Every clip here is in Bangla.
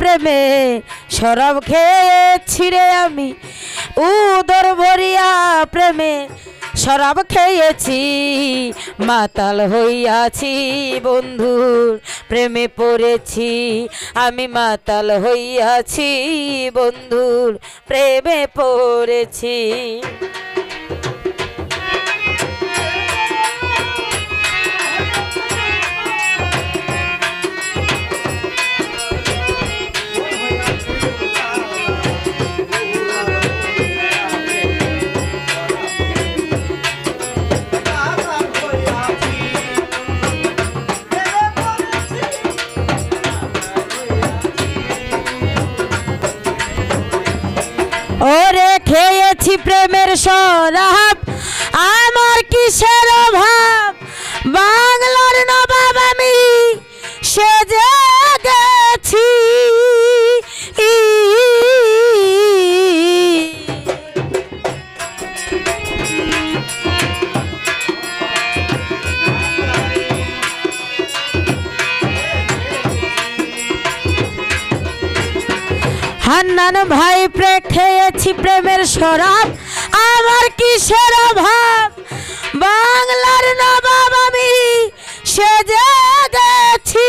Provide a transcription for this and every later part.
প্রেমে সরব খেয়েছি রে আমি। উদর ভরিয়া প্রেমে শরাব খেয়েছি। মাতাল হইয়াছি বন্ধুর প্রেমে পড়েছি। আমি মাতাল হইয়াছি বন্ধুর প্রেমে পড়েছি। ওরে খেয়েছি প্রেমের সরাব। আমার কিসের অভাব? বাংলার নবাব আমি হান্নান ভাই প্রে খেয়েছি প্রেমের শরাব আমার কিসের অভাব? বাংলার নবাব আমি সেজে গেছি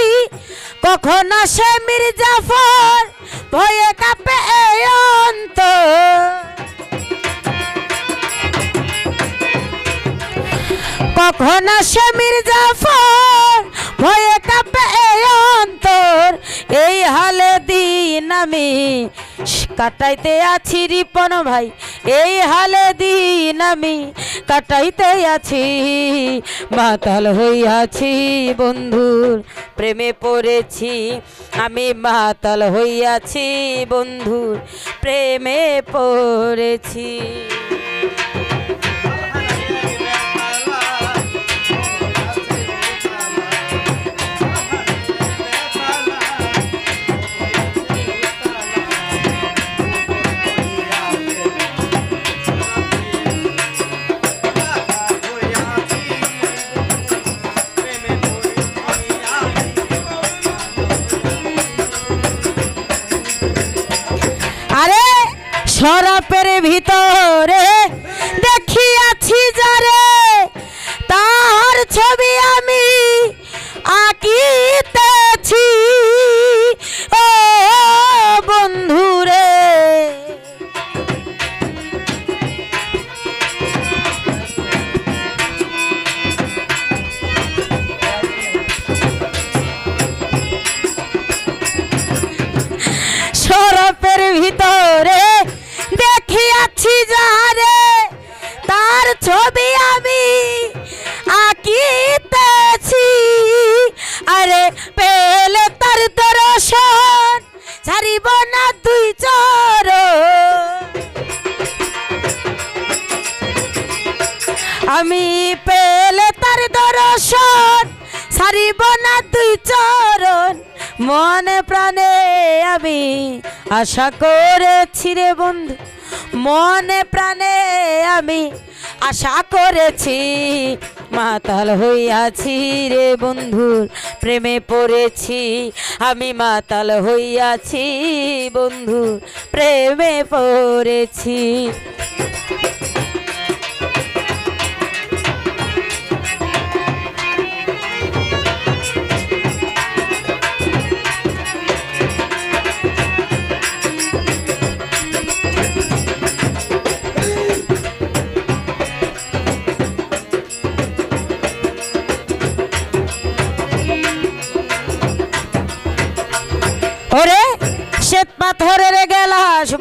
কখন আসে মির্জাফর ভয়ে কাঁপে এই অন্তর। কখন আসে মির্জাফর ভয়ে কাঁপে এই অন্তর। এই হালে দিন আমি কাটাইতে আছি রিপন ভাই। এই হালে দিন আমি কাটাইতে আছি, মাতাল হইয়াছি বন্ধুর প্রেমে পড়েছি। আমি মাতাল হইয়াছি বন্ধুর প্রেমে পড়েছি। সরাপের ভিতরে দেখিয়াছি যারে তার ছবি আমি আঁকিতেছি। ও বন্ধুরে। সরপের ভিতরে দেখিয়াছি যারে তার ছবি আমি আঁকিতেছি। আরে পেলে তার দর্শন, ছাড়িব না তুই চর আমি পেলে তার দর্শন, ছাড়িব না তুই চরণ। মনে প্রাণে আমি আশা করেছি রে বন্ধু মনে প্রাণে আমি আশা করেছি, মাতাল হইয়াছি রে বন্ধুর প্রেমে পড়েছি, আমি মাতাল হইয়াছি বন্ধু, প্রেমে পড়েছি।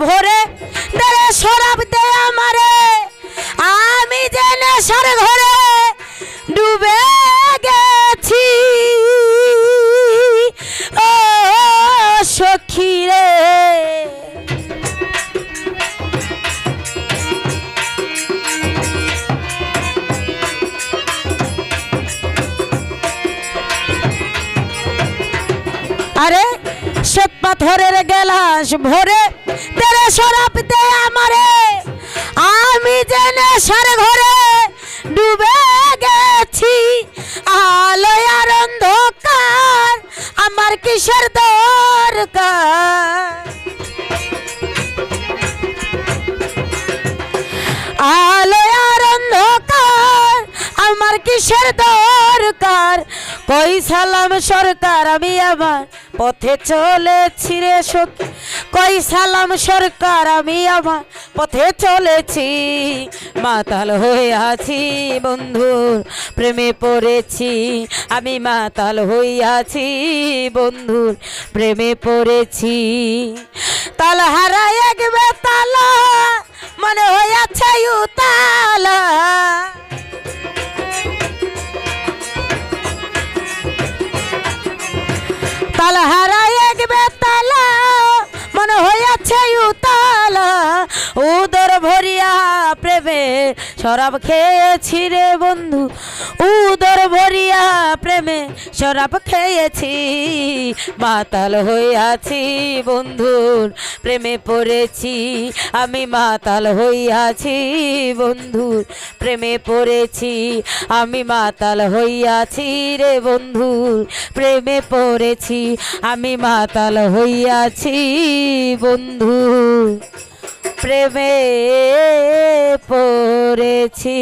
ভরে দেরে সরাব দে আমারে। আমি যে নেশার ঘরে ডুবে গেছি। ও সখী রে। আরে শ্বেত পাথরের গেলাস ভরে তেরে সরাপ দে আমারে। আমি যে নেশার ঘরে ডুবে গেছি আলোয়ার অন্ধকার আমার কিসের দরকার? কিসের দরকার? কই সালাম সরকার, আমি আমার পথে চলেছি রে সখী কই সালাম সরকার, আমি আমার পথে চলেছি। মাতাল হয়ে আছি বন্ধুর প্রেমে পড়েছি। আমি মাতাল হইয়াছি বন্ধুর প্রেমে পড়েছি। তাল হারাই এক তালা মনে হয়ে হইয়াছে উতালা। শরাব খেয়েছি রে বন্ধু, উদর ভরিয়া প্রেমে শরাব খেয়েছি। মাতাল হইয়াছি বন্ধুর প্রেমে পড়েছি, আমি মাতাল হইয়াছি বন্ধুর প্রেমে পড়েছি, আমি মাতাল হইয়াছি রে বন্ধুর প্রেমে পড়েছি, আমি মাতাল হইয়াছি বন্ধু প্রেমে পড়েছি।